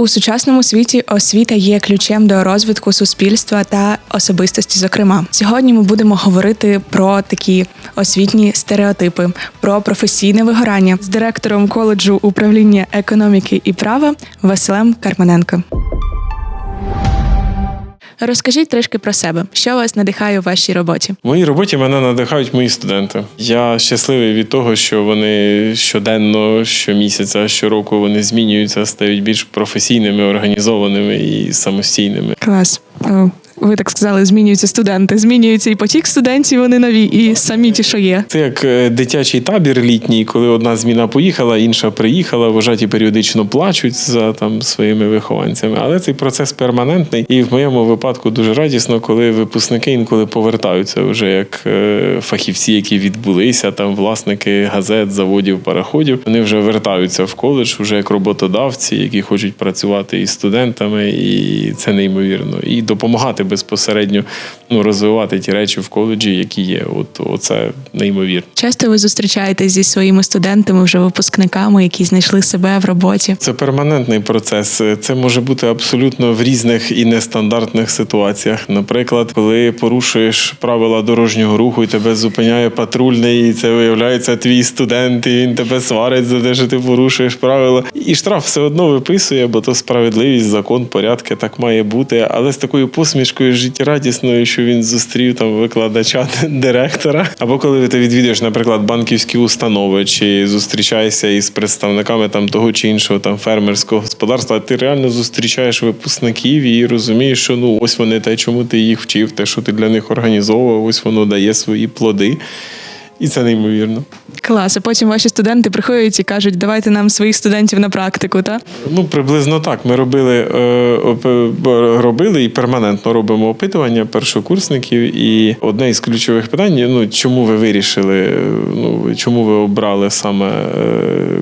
У сучасному світі освіта є ключем до розвитку суспільства та особистості. Зокрема, сьогодні ми будемо говорити про такі освітні стереотипи, про професійне вигорання з директором коледжу управління економіки і права Василем Карманенко. Розкажіть трішки про себе, що вас надихає у вашій роботі. В моїй роботі мене надихають мої студенти. Я щасливий від того, що вони щоденно, щомісяця, щороку вони змінюються, стають більш професійними, організованими і самостійними. Клас. Ви так сказали, змінюються студенти. Змінюється і потік студентів, вони нові, і самі ті, що є. Це як е, дитячий табір літній, коли одна зміна поїхала, інша приїхала, вважаті періодично плачуть за там своїми вихованцями. Але цей процес перманентний, і в моєму випадку дуже радісно, коли випускники інколи повертаються вже як е, фахівці, які відбулися, там власники газет, заводів, пароходів. Вони вже вертаються в коледж, вже як роботодавці, які хочуть працювати із студентами, і це неймовірно. І допомагати безпосередньо ну, розвивати ті речі в коледжі, які є. От оце неймовірно. Часто ви зустрічаєтесь зі своїми студентами, вже випускниками, які знайшли себе в роботі. Це перманентний процес. Це може бути абсолютно в різних і нестандартних ситуаціях. Наприклад, коли порушуєш правила дорожнього руху і тебе зупиняє патрульний, і це виявляється твій студент, і він тебе сварить за те, що ти порушуєш правила. І штраф все одно виписує, бо то справедливість, закон, порядки так має бути. Але з такою посмішкою життєрадісною, що він зустрів там викладача директора. Або коли ти відвідуєш, наприклад, банківські установи, чи зустрічаєшся із представниками там того чи іншого там фермерського господарства, ти реально зустрічаєш випускників і розумієш, що ну ось вони те, чому ти їх вчив, те, що ти для них організовував, ось воно дає свої плоди. І це неймовірно. Клас. А потім ваші студенти приходять і кажуть, давайте нам своїх студентів на практику, та? Ну, приблизно так. Ми робили, е, робили і перманентно робимо опитування першокурсників. І одне із ключових питань: ну чому ви вирішили, е, ну чому ви обрали саме е,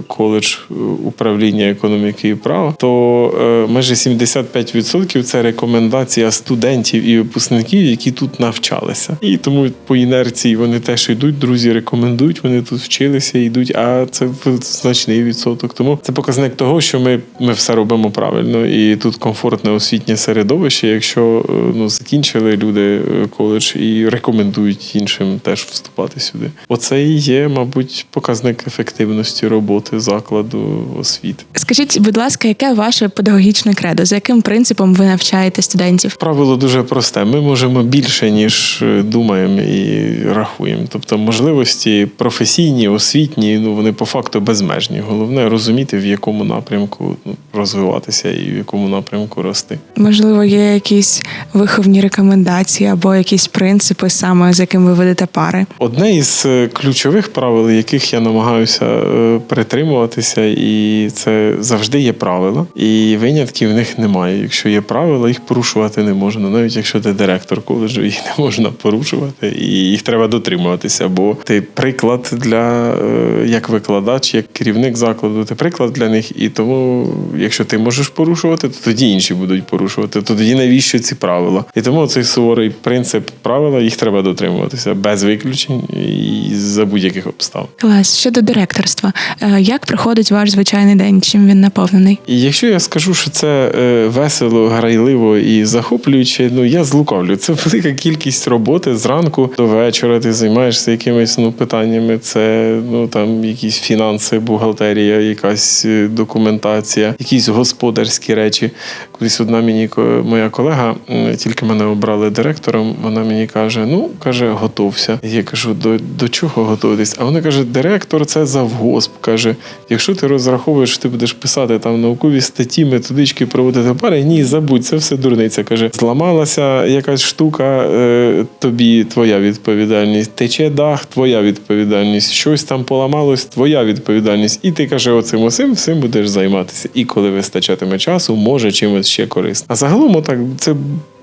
коледж управління економіки і права, то майже 75% це рекомендація студентів і випускників, які тут навчалися. І тому по інерції вони теж йдуть, друзі рекомендують, вони тут вчилися, йдуть, а це значний відсоток. Тому це показник того, що ми, ми все робимо правильно, і тут комфортне освітнє середовище. Якщо е, ну закінчили люди е, коледж і рекомендують іншим теж вступати сюди. Оце і є, мабуть, показник ефективності роботи закладу освіти. Скажіть, будь ласка, яке ваше педагогічне кредо? За яким принципом ви навчаєте студентів? Правило дуже просте. Ми можемо більше, ніж е, думаємо і рахуємо. Тобто можливості професійні, освітні, ну вони по факту безмежні. Головне розуміти, в якому напрямку ну, розвиватися і в якому напрямку рости. Можливо, є якісь виховні рекомендації або якісь принципи, саме з яким ви ведете пари. Одне із е, ключових правил, яких я намагаюся е, притримуватися, і це завжди є правила, і винятків в них немає. Якщо є правила, їх порушувати не можна. Навіть якщо ти директор коледжу, їх не можна порушувати, і їх треба дотримуватися. Бо ти приклад для е, як викладач, як керівник закладу, ти приклад для них. І тому, якщо ти можеш порушувати, то тоді інші будуть порушувати. То тоді навіщо ці правила? І тому цей суворий принцип правила їх треба дотримуватися без виключень і за будь-яких обставин. Клас щодо директорства, Е, як проходить ваш звичайний день? Чим він наповнений? Якщо я скажу, що це е, весело, грайливо і захоплююче, ну я злукавлю. Це велика кількість роботи зранку до вечора. Ти займаєшся якимись ну питаннями. Це ну там якісь фінанси, бухгалтерія, якась е, документація, якісь господарські речі. Колись одна мені моя колега, тільки мене обрали директором. Вона мені каже: Ну каже, готовся. Я кажу, до, до чого готуватись? А вона каже: директор це завгосп. каже: якщо ти розраховуєш, що ти будеш писати там наукові статті, методички проводити пари, ні, забудь, це все дурниця. каже, зламалася якась штука, е, тобі твоя відповідальність. Тече дах, твоя відповідальність. Щось там поламалось, твоя відповідальність. І ти каже, оцим усім всім будеш займатися. І коли вистачатиме часу, може чимось ще корисно. А загалом, отак, це.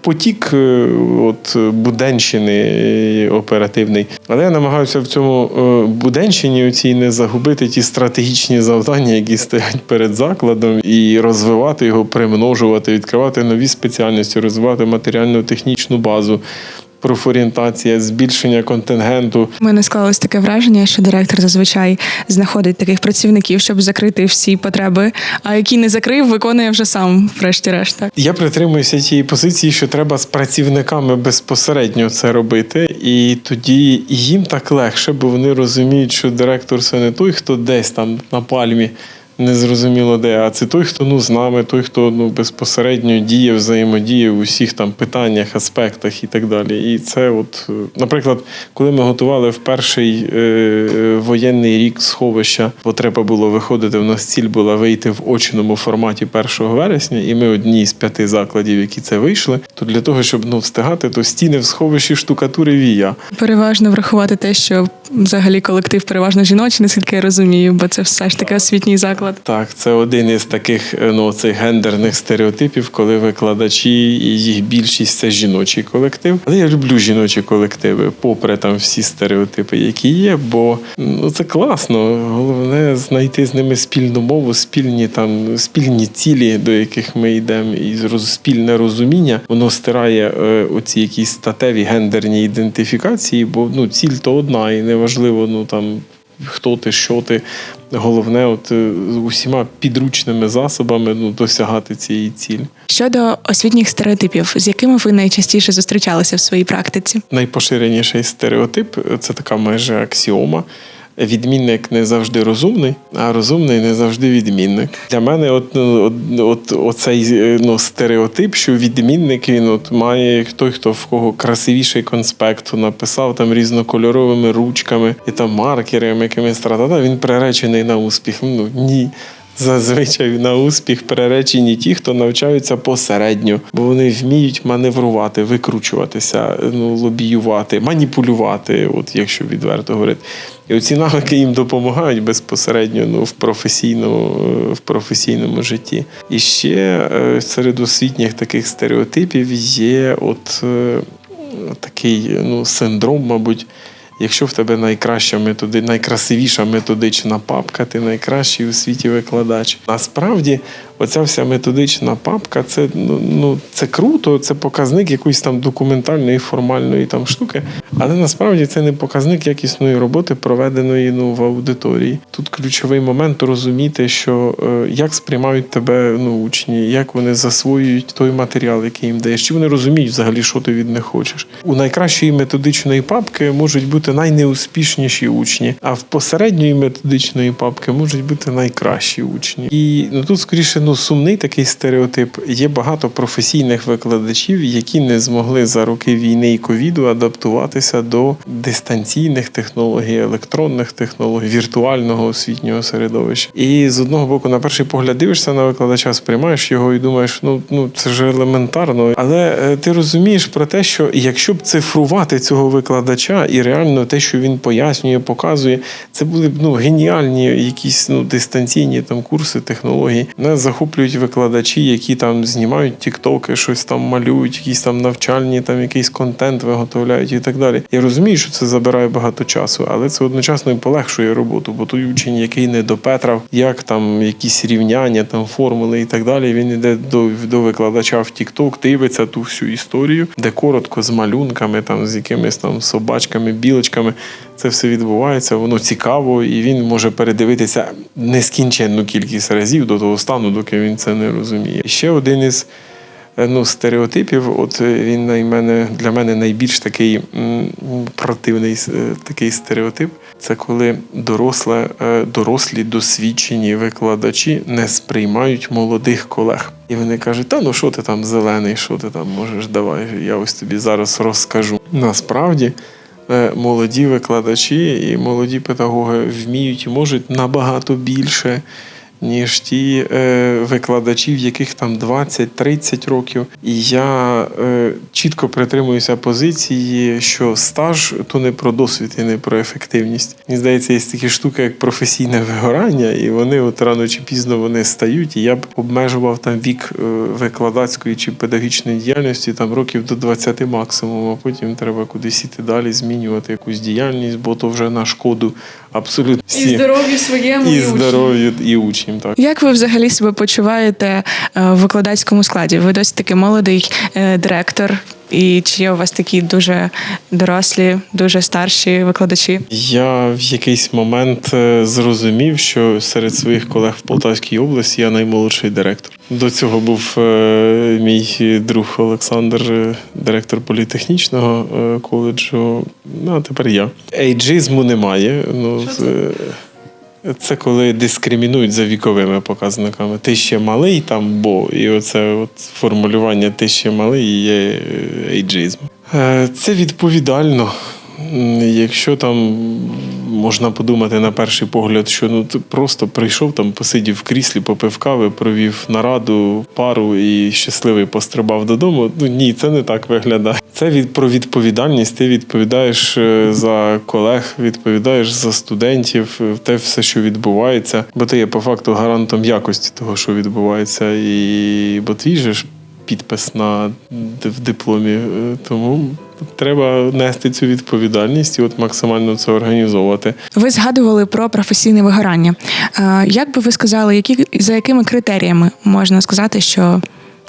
Потік е, от буденщини е, оперативний, але я намагаюся в цьому е, буденщині цій не загубити ті стратегічні завдання, які стоять перед закладом, і розвивати його, примножувати, відкривати нові спеціальності, розвивати матеріально-технічну базу. Профорієнтація, збільшення контингенту. У мене склалось таке враження, що директор зазвичай знаходить таких працівників, щоб закрити всі потреби. А які не закрив, виконує вже сам, врешті-решт. Я притримуюся тієї позиції, що треба з працівниками безпосередньо це робити, і тоді їм так легше, бо вони розуміють, що директор це не той, хто десь там на пальмі. Незрозуміло де, а це той, хто ну з нами, той, хто ну безпосередньо діє, взаємодіє в усіх там питаннях, аспектах і так далі. І це, от, е, наприклад, коли ми готували в перший е, е, воєнний рік сховища, бо треба було виходити. У нас ціль була вийти в очному форматі 1 вересня, і ми одні з п'яти закладів, які це вийшли. То для того, щоб ну встигати, то стіни в сховищі штукатури вія. переважно врахувати те, що взагалі колектив переважно жіночий, наскільки я розумію, бо це все ж таки освітній заклад. Так, це один із таких е, ну, цих гендерних стереотипів, коли викладачі і їх більшість це жіночий колектив. Але я люблю жіночі колективи, попри там всі стереотипи, які є, бо ну це класно. Головне знайти з ними спільну мову, спільні там спільні цілі, до яких ми йдемо, і спільне розуміння. Воно стирає е, оці якісь статеві гендерні ідентифікації, бо ну ціль то одна, і неважливо, ну там хто ти, що ти. Головне, от е, усіма підручними засобами ну, досягати цієї цілі. Щодо освітніх стереотипів, з якими ви найчастіше зустрічалися в своїй практиці? Найпоширеніший стереотип це така майже аксіома. Відмінник не завжди розумний, а розумний не завжди відмінник. Для мене, от, ну, от, от оцей ну, стереотип, що відмінник він от має той, хто в кого красивіший конспект написав там різнокольоровими ручками і там маркерами, якимись тратата, він приречений на успіх. Ну ні. Зазвичай на успіх приречені ті, хто навчаються посередньо, бо вони вміють маневрувати, викручуватися, ну, лобіювати, маніпулювати, от якщо відверто говорити. І оці навики їм допомагають безпосередньо ну, в, професійному, е, в професійному житті. І ще е, серед освітніх таких стереотипів є от е, такий ну, синдром, мабуть. Якщо в тебе найкраща методи, найкрасивіша методична папка, ти найкращий у світі викладач. Насправді, оця вся методична папка це ну, ну це круто, це показник якоїсь там документальної формальної там штуки, але насправді це не показник якісної роботи, проведеної ну, в аудиторії. Тут ключовий момент розуміти, що е, як сприймають тебе ну, учні, як вони засвоюють той матеріал, який їм даєш, чи вони розуміють взагалі, що ти від них хочеш. У найкращої методичної папки можуть бути найнеуспішніші учні, а в посередньої методичної папки можуть бути найкращі учні. І ну тут скоріше ну сумний такий стереотип. Є багато професійних викладачів, які не змогли за роки війни і ковіду адаптуватися до дистанційних технологій, електронних технологій, віртуального освітнього середовища. І з одного боку, на перший погляд, дивишся на викладача, сприймаєш його і думаєш, ну ну це ж елементарно. Але е, ти розумієш про те, що якщо б цифрувати цього викладача і реально те, що він пояснює, показує, це були б ну геніальні якісь ну дистанційні там курси технології. Нас захоплюють викладачі, які там знімають тіктоки, щось там малюють, якісь там навчальні, там якийсь контент виготовляють і так далі. Я розумію, що це забирає багато часу, але це одночасно і полегшує роботу, бо той учень, який не допетрав, як там якісь рівняння, там формули і так далі. Він іде до, до викладача в Тікток, дивиться ту всю історію, де коротко з малюнками, там з якимись там собачками, білочками. Це все відбувається, воно цікаво, і він може передивитися нескінченну кількість разів до того стану, доки він це не розуміє. Ще один із е, ну, стереотипів, от він на мене, для мене найбільш такий противний е, такий стереотип. Це коли доросле, дорослі досвідчені викладачі не сприймають молодих колег. І вони кажуть: та ну що ти там зелений, що ти там можеш, давай, я ось тобі зараз розкажу. Насправді. Е, Молоді викладачі і молоді педагоги вміють і можуть набагато більше, ніж ті е, викладачі, в яких там 20-30 років. І я е, чітко притримуюся позиції, що стаж то не про досвід і не про ефективність. Мені здається, є такі штуки, як професійне вигорання, і вони от рано чи пізно вони стають. І я б обмежував там вік е, викладацької чи педагогічної діяльності там років до 20 максимум, а потім треба кудись іти далі, змінювати якусь діяльність, бо то вже на шкоду абсолютно всі здоров'ю своєму і здоров'ю і учнів. Так Як ви взагалі себе почуваєте е, в викладацькому складі? Ви досить таки молодий е, директор, і чи є у вас такі дуже дорослі, дуже старші викладачі? я в якийсь момент е, зрозумів, що серед своїх колег в Полтавській області я наймолодший директор. До цього був мій друг Олександр, директор політехнічного коледжу. Ну а тепер я. Ейджизму немає. Ну, Що це? Це коли дискримінують за віковими показниками. Ти ще малий там, бо і оце от формулювання ти ще малий є е, ейджизм. Е, Це відповідально. Якщо там можна подумати на перший погляд, що ну ти просто прийшов там, посидів в кріслі, попив кави, провів нараду, пару і щасливий пострибав додому. Ну ні, це не так виглядає. Це від про відповідальність. Ти відповідаєш е, за колег, відповідаєш за студентів, е, те все, що відбувається, бо ти є по факту гарантом якості того, що відбувається, і бо твій же ж підпис на в дипломі. Е, Тому треба нести цю відповідальність і от максимально це організовувати. Ви згадували про професійне вигорання. Е, Як би ви сказали, які за якими критеріями можна сказати, що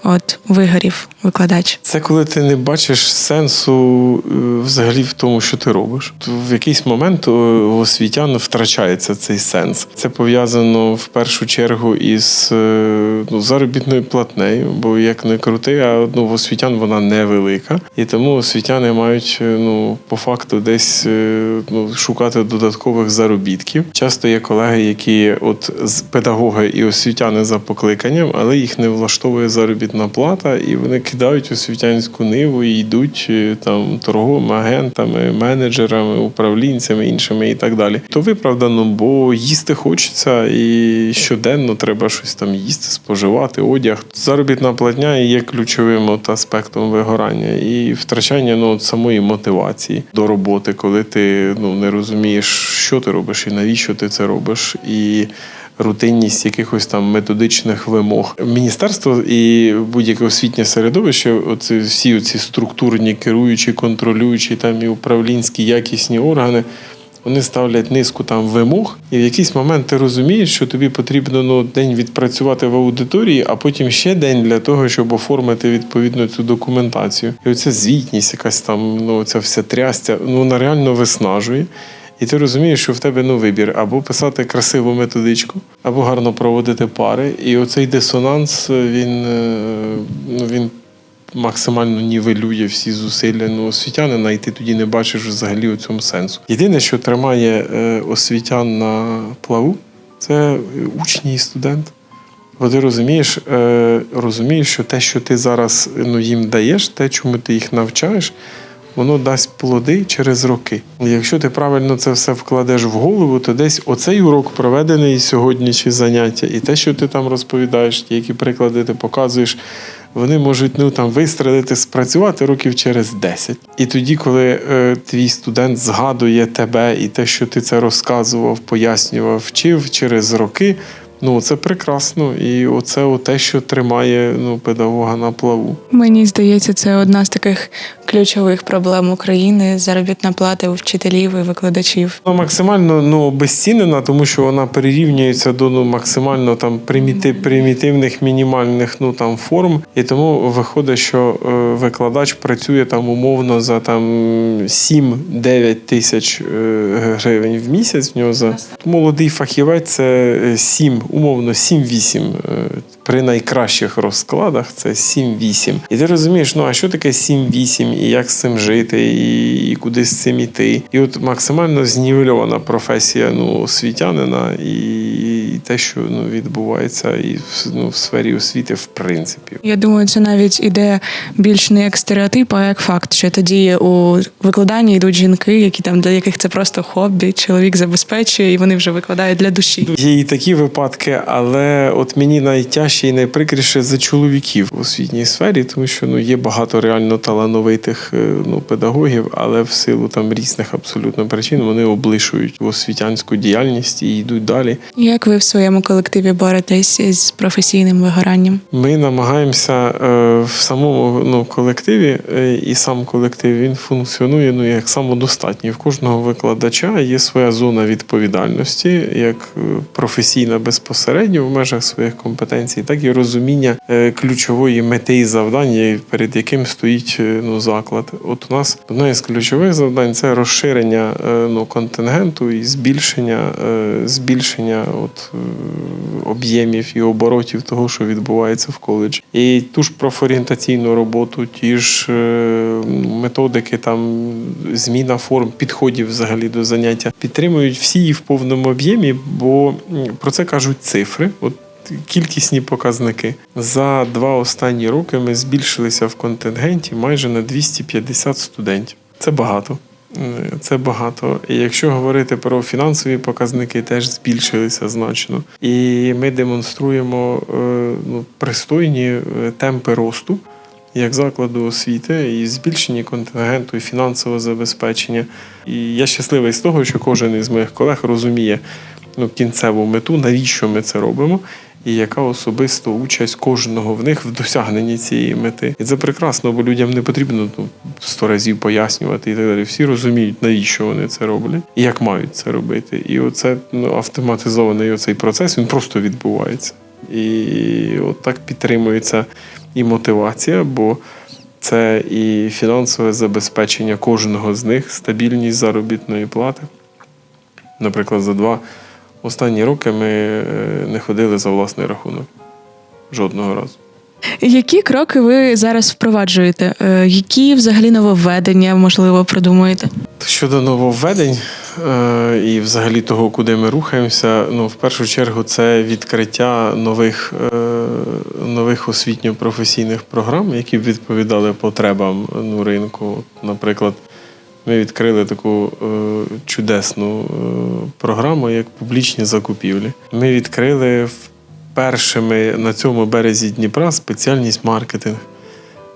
от вигорів викладач? Це коли ти не бачиш сенсу е, взагалі в тому, що ти робиш. В якийсь момент е, у освітян втрачається цей сенс. Це пов'язано в першу чергу із е, ну, заробітною платнею, бо як не крути, а ну, в освітян вона невелика. І тому освітяни мають ну, по факту десь ну, шукати додаткових заробітків. Часто є колеги, які от з педагоги і освітяни за покликанням, але їх не влаштовує заробітна плата, і вони кидають освітянську ниву і йдуть е, там торговими агентами, менеджерами, управлінцями, іншими і так далі. То виправдано, бо їсти хочеться, і щоденно треба щось там їсти, споживати, одяг. Заробітна платня є ключовим от аспектом вигорання і втрачання ну, от самої мотивації до роботи, коли ти ну, не розумієш, що ти робиш і навіщо ти це робиш. І рутинність якихось там методичних вимог. Міністерство і будь-яке освітнє середовище, оці всі ці структурні, керуючі, контролюючі там і управлінські якісні органи. Вони ставлять низку там вимог, і в якийсь момент ти розумієш, що тобі потрібно ну, день відпрацювати в аудиторії, а потім ще день для того, щоб оформити відповідно цю документацію. І оця звітність, якась там, ну ця вся трястя, ну вона реально виснажує. І ти розумієш, що в тебе ну вибір або писати красиву методичку, або гарно проводити пари. І оцей дисонанс він, е, ну, він максимально нівелює всі зусилля ну, освітянина, і ти тоді не бачиш взагалі у цьому сенсу. Єдине, що тримає е, освітян на плаву, це учні і студент. Бо ти розумієш, е, розумієш, що те, що ти зараз ну, їм даєш, те, чому ти їх навчаєш, воно дасть плоди через роки. Якщо ти правильно це все вкладеш в голову, то десь оцей урок проведений сьогодні чи заняття, і те, що ти там розповідаєш, ті, які приклади ти показуєш, вони можуть ну там вистрелити, спрацювати років через 10. І тоді, коли е, твій студент згадує тебе і те, що ти це розказував, пояснював, вчив через роки. Ну, це прекрасно, і оце те, що тримає ну, педагога на плаву. Мені здається, це одна з таких ключових проблем України заробітна плата у вчителів і викладачів. Вона максимально ну, обезцінена, тому що вона перерівнюється до ну, максимально там приміти, примітивних мінімальних ну, там, форм. І тому виходить, що е, викладач працює там умовно за там 7-9 тисяч е, гривень в місяць. В нього за молодий фахівець це е, 7, умовно 7-8. При найкращих розкладах це 7-8. І ти розумієш, ну а що таке 7-8, і як з цим жити, і, і куди з цим іти. І от максимально знівельована професія ну, освітянина і, і те, що ну, відбувається і в, ну, в сфері освіти, в принципі. Я думаю, це навіть іде більш не як стереотип, а як факт, що тоді у викладанні йдуть жінки, які там для яких це просто хобі, чоловік забезпечує, і вони вже викладають для душі. Є і такі випадки, але от мені найтяжче і найприкріше за чоловіків у освітній сфері, тому що ну є багато реально талановитих е, ну, педагогів, але в силу там різних абсолютно причин вони облишують освітянську діяльність і йдуть далі. Як ви своєму колективі боретесь з професійним вигоранням? Ми намагаємося е, в самому ну, колективі, е, і сам колектив він функціонує ну, як самодостатній. В кожного викладача є своя зона відповідальності, як е, професійна безпосередньо в межах своїх компетенцій, так і розуміння ключової мети і завдання, перед яким стоїть ну, заклад. От у нас одне з ключових завдань це розширення ну, контингенту і збільшення, збільшення от, об'ємів і оборотів того, що відбувається в коледжі. І ту ж профорієнтаційну роботу, ті ж е, методики, там зміна форм, підходів взагалі до заняття підтримують всі і в повному об'ємі, бо про це кажуть цифри. От Кількісні показники за два останні роки ми збільшилися в контингенті майже на 250 студентів. Це багато. Це багато. І якщо говорити про фінансові показники, теж збільшилися значно. І ми демонструємо е, ну, пристойні е, темпи росту як закладу освіти і збільшення контингенту і фінансового забезпечення. І я щасливий з того, що кожен із моїх колег розуміє ну, кінцеву мету, навіщо ми це робимо. І яка особиста участь кожного в них в досягненні цієї мети. І це прекрасно, бо людям не потрібно ну, сто разів пояснювати і так далі. Всі розуміють, навіщо вони це роблять і як мають це робити. І оце ну, автоматизований оцей процес він просто відбувається. І от так підтримується і мотивація, бо це і фінансове забезпечення кожного з них, стабільність заробітної плати. Наприклад, за два останні роки ми е, не ходили за власний рахунок. Жодного разу. Які кроки ви зараз впроваджуєте? Е, Які взагалі нововведення можливо продумуєте? Щодо нововведень е, і взагалі того, куди ми рухаємося, ну в першу чергу це відкриття нових, нових освітньо-професійних програм, які б відповідали потребам ну, ринку. Наприклад, ми відкрили таку е, чудесну е, програму, як публічні закупівлі. Ми відкрили першими на цьому березі Дніпра спеціальність маркетинг.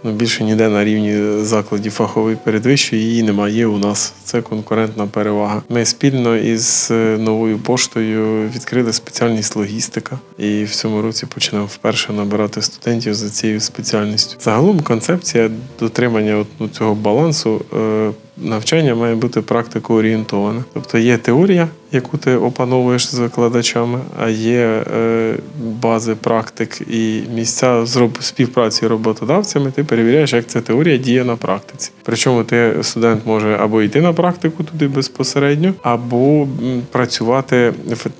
Ну, більше ніде на рівні закладів фахової передвищої її немає у нас. Це конкурентна перевага. Ми спільно із е, новою поштою відкрили спеціальність логістика, і в цьому році почнемо вперше набирати студентів за цією спеціальністю. Загалом концепція дотримання от, ну, цього балансу. Е, Навчання має бути практикоорієнтоване. Тобто є теорія, яку ти опановуєш з викладачами, а є е, бази практик і місця співпраці з роботодавцями. Ти перевіряєш, як ця теорія діє на практиці. Причому ти студент може або йти на практику туди безпосередньо, або працювати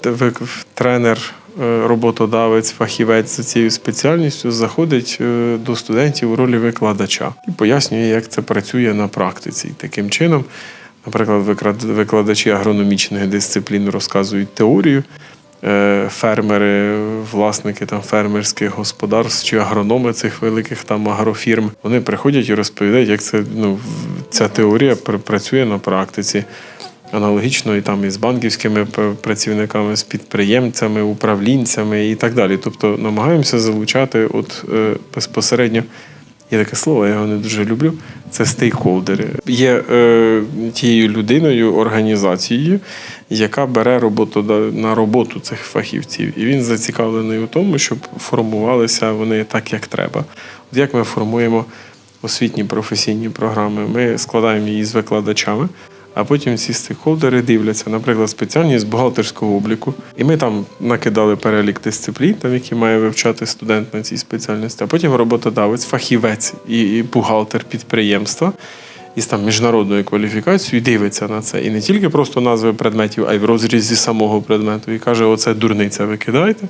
в тренер. Е, Роботодавець, фахівець за цією спеціальністю заходить е, до студентів у ролі викладача і пояснює, як це працює на практиці. Таким чином, наприклад, викладачі агрономічних дисциплін розказують теорію. е, Фермери, власники там фермерських господарств чи агрономи цих великих там агрофірм, вони приходять і розповідають, як це ну, ця теорія працює на практиці. Аналогічно і там із банківськими працівниками, з підприємцями, управлінцями і так далі. Тобто намагаємося залучати от е, безпосередньо. Є таке слово, я його не дуже люблю. Це стейкхолдери. Є е, тією людиною, організацією, яка бере роботу на роботу цих фахівців. І він зацікавлений у тому, щоб формувалися вони так, як треба. От як ми формуємо освітні професійні програми? Ми складаємо її з викладачами. А потім ці стейкхолдери дивляться, наприклад, спеціальність бухгалтерського обліку. І ми там накидали перелік дисциплін, там, які має вивчати студент на цій спеціальності. А потім роботодавець, фахівець і бухгалтер підприємства із там міжнародною кваліфікацією дивиться на це. І не тільки просто назви предметів, а й в розрізі самого предмету. І каже: оце дурниця, викидайте.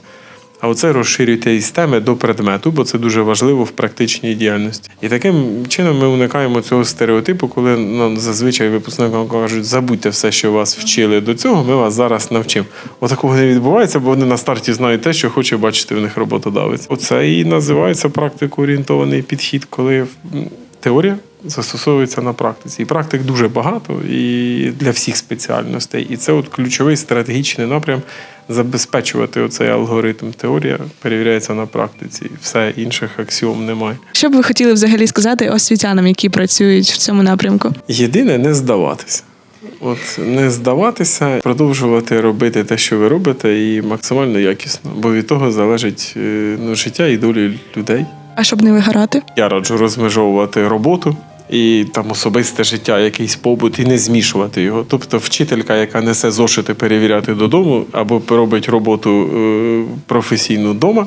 А оце розширюйте із теми до предмету, бо це дуже важливо в практичній діяльності. І таким чином ми уникаємо цього стереотипу, коли ну, зазвичай випускникам кажуть, забудьте все, що вас вчили до цього, ми вас зараз навчимо. Отакого не відбувається, бо вони на старті знають те, що хоче бачити в них роботодавець. Оце і називається практикоорієнтований підхід, коли теорія застосовується на практиці. І практик дуже багато і для всіх спеціальностей. І це от ключовий стратегічний напрям забезпечувати оцей алгоритм. Теорія перевіряється на практиці. Все інших аксіом немає. Що б ви хотіли взагалі сказати освітянам, які працюють в цьому напрямку? Єдине не здаватися. От не здаватися, продовжувати робити те, що ви робите, і максимально якісно. Бо від того залежить е, ну, життя і долі людей. А щоб не вигорати? Я раджу розмежовувати роботу і там особисте життя, якийсь побут, і не змішувати його. Тобто, вчителька, яка несе зошити перевіряти додому, або робить роботу е, професійну вдома.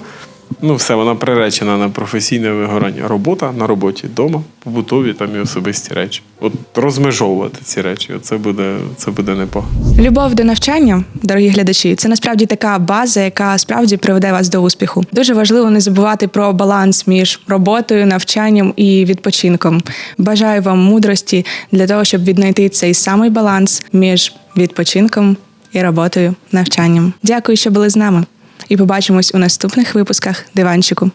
Ну, все, вона приречена на професійне вигорання. Робота на роботі вдома, побутові там і особисті речі. От розмежовувати ці речі, це буде, це буде непогано. Любов до навчання, дорогі глядачі, це насправді така база, яка справді приведе вас до успіху. Дуже важливо не забувати про баланс між роботою, навчанням і відпочинком. Бажаю вам мудрості для того, щоб віднайти цей самий баланс між відпочинком і роботою, навчанням. Дякую, що були з нами, і побачимось у наступних випусках диванчику.